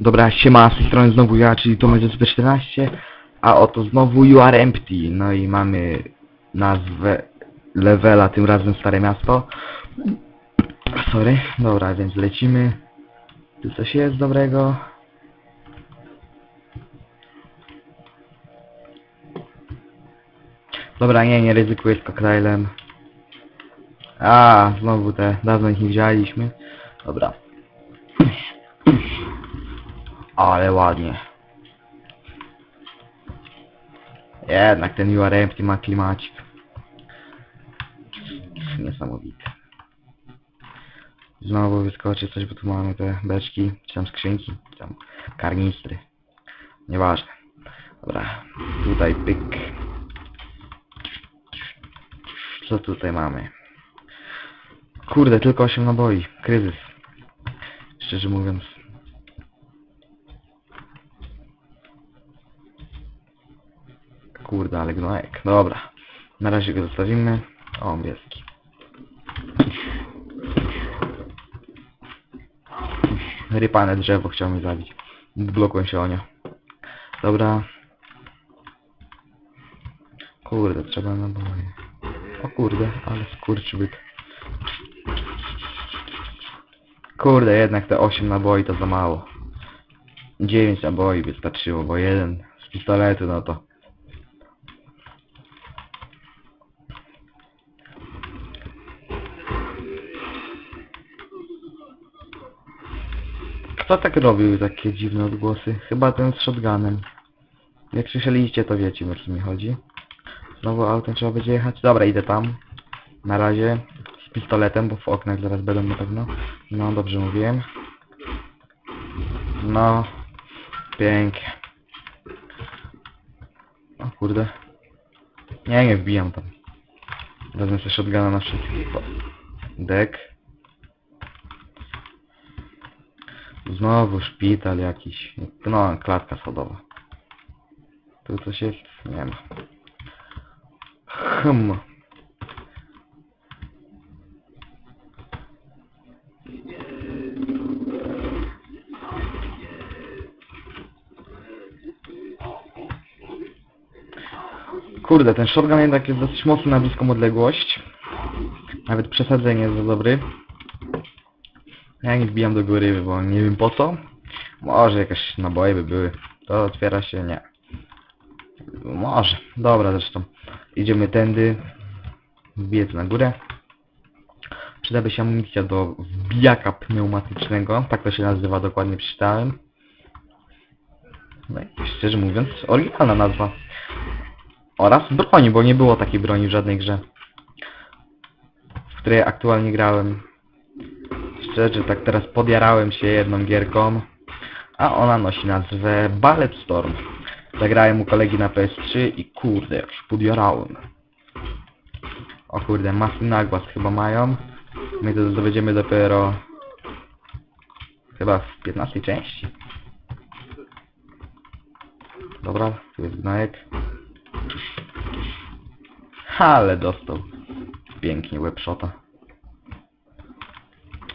Dobra, siema, z tej strony znowu ja, czyli Tomek 14 a oto znowu You Are Empty. No i mamy nazwę levela, tym razem Stare Miasto. Sorry, dobra, więc lecimy. Tu coś jest dobrego. Dobra, nie, nie ryzykuję z koktajlem. A, znowu te, dawno ich nie widzieliśmy. Dobra. Ale ładnie. Jednak ten Empty ma klimacik. Niesamowity. Znowu wyskoczy coś, bo tu mamy te beczki, czy tam skrzynki, czy tam karnistry. Nieważne. Dobra, tutaj pyk. Co tutaj mamy? Kurde, tylko 8 naboi. Kryzys. Szczerze mówiąc. Kurde, ale gnojek. Dobra. Na razie go zostawimy. O, bieski. Rypane drzewo chciał mi zabić. Blokłem się o nie. Dobra. Kurde, trzeba naboje. O kurde, ale skurczybyk. Kurde, jednak te 8 naboi to za mało. 9 naboi wystarczyło, bo jeden z pistoletu, no to... Kto tak robił takie dziwne odgłosy? Chyba ten z shotgunem. Jak słyszeliście, to wiecie o co mi chodzi. Znowu autem trzeba będzie jechać. Dobra, idę tam. Na razie. Z pistoletem, bo w oknach zaraz będą na pewno. No, dobrze mówiłem. No. Pięknie. O kurde. Nie, nie wbijam tam. Wezmę sobie shotguna na wszystkich. Dek. Znowu szpital jakiś. No, klatka schodowa. Tu coś jest? Nie ma. Hmm. Kurde, ten shotgun jednak jest dosyć mocny na bliską odległość. Nawet przesadzenie jest za dobry. Ja nie wbijam do góry, bo nie wiem po co. Może jakieś naboje by były. To otwiera się, nie. Może. Dobra, zresztą. Idziemy tędy. Wbiję na górę. Przydaby się amunicja do wbijaka pneumatycznego. Tak to się nazywa, dokładnie przeczytałem. No i szczerze mówiąc, oryginalna nazwa. Oraz broni, bo nie było takiej broni w żadnej grze. W której aktualnie grałem. Szczerze, tak teraz podjarałem się jedną gierką. A ona nosi nazwę Ballet Storm. Zagrałem u kolegi na PS3 i kurde, jak się podjarałem. O kurde, masy nagłas chyba mają. My to dowiedziemy dopiero... Chyba w 15 części. Dobra, tu jest gnojek. Ale dostał. Pięknie webshota.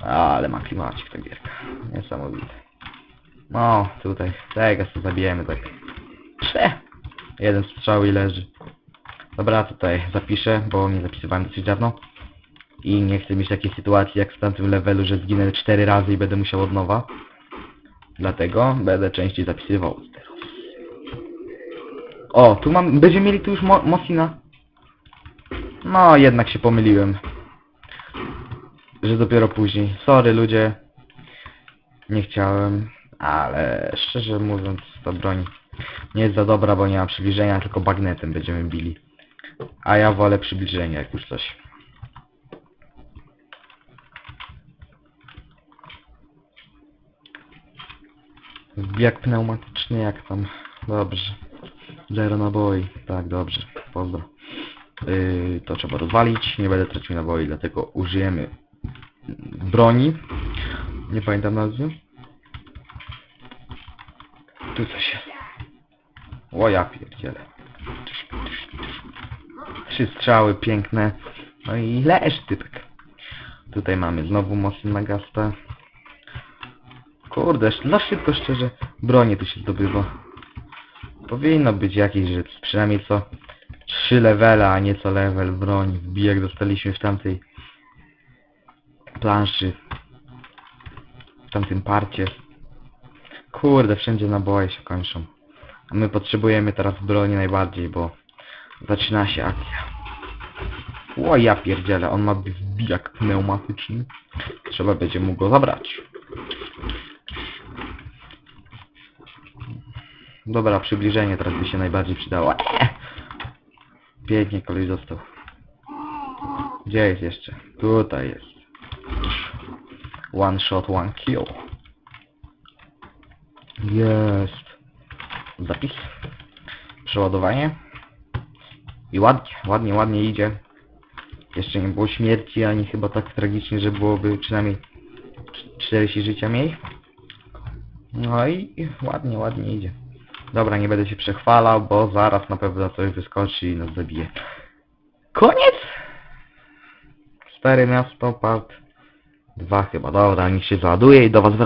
Ale ma klimacik ta gierka. Niesamowite. No, tutaj. Tego sobie zabijemy tak. Prze! Jeden strzał i leży. Dobra, tutaj zapiszę, bo nie zapisywałem dosyć dawno. I nie chcę mieć takiej sytuacji jak w tamtym levelu, że zginę 4 razy i będę musiał od nowa. Dlatego będę częściej zapisywał teraz. O, tu mam... Będziemy mieli tu już mo Mosina. No, jednak się pomyliłem. Że dopiero później. Sorry ludzie. Nie chciałem. Ale szczerze mówiąc, ta broń nie jest za dobra, bo nie ma przybliżenia, tylko bagnetem będziemy bili. A ja wolę przybliżenie, jak już coś. Wbijak pneumatyczny, jak tam? Dobrze. Zero naboi. Tak, dobrze. Pozdro. Yy, to trzeba rozwalić. Nie będę tracił naboi, dlatego użyjemy broni. Nie pamiętam nazwy. Tu coś jest. O ja pierdzielę. Trzy strzały piękne. No i leż typek. Tutaj mamy znowu Mosin Magasta. Kurde, no szybko szczerze, broni tu się zdobywa. Powinno być jakieś, że przynajmniej co 3 levele, a nie co level broni. Wbij jak dostaliśmy w tamtej planszy. W tamtym parcie. Kurde, wszędzie naboje się kończą. A my potrzebujemy teraz broni najbardziej, bo zaczyna się akcja. O ja pierdzielę, on ma wbijak pneumatyczny. Trzeba będzie mu go zabrać. Dobra, przybliżenie teraz by się najbardziej przydało. Eee! Pięknie koleś został. Gdzie jest jeszcze? Tutaj jest. One shot, one kill. Jest. Zapis. Przeładowanie. I ładnie, ładnie, ładnie idzie. Jeszcze nie było śmierci, ani chyba tak tragicznie, że byłoby przynajmniej 40 życia mniej. No i ładnie, ładnie idzie. Dobra, nie będę się przechwalał, bo zaraz na pewno coś wyskoczy i nas zabije. Koniec! Stare miasto, part 2 chyba. Dobra, niech się załaduje i do was wracam.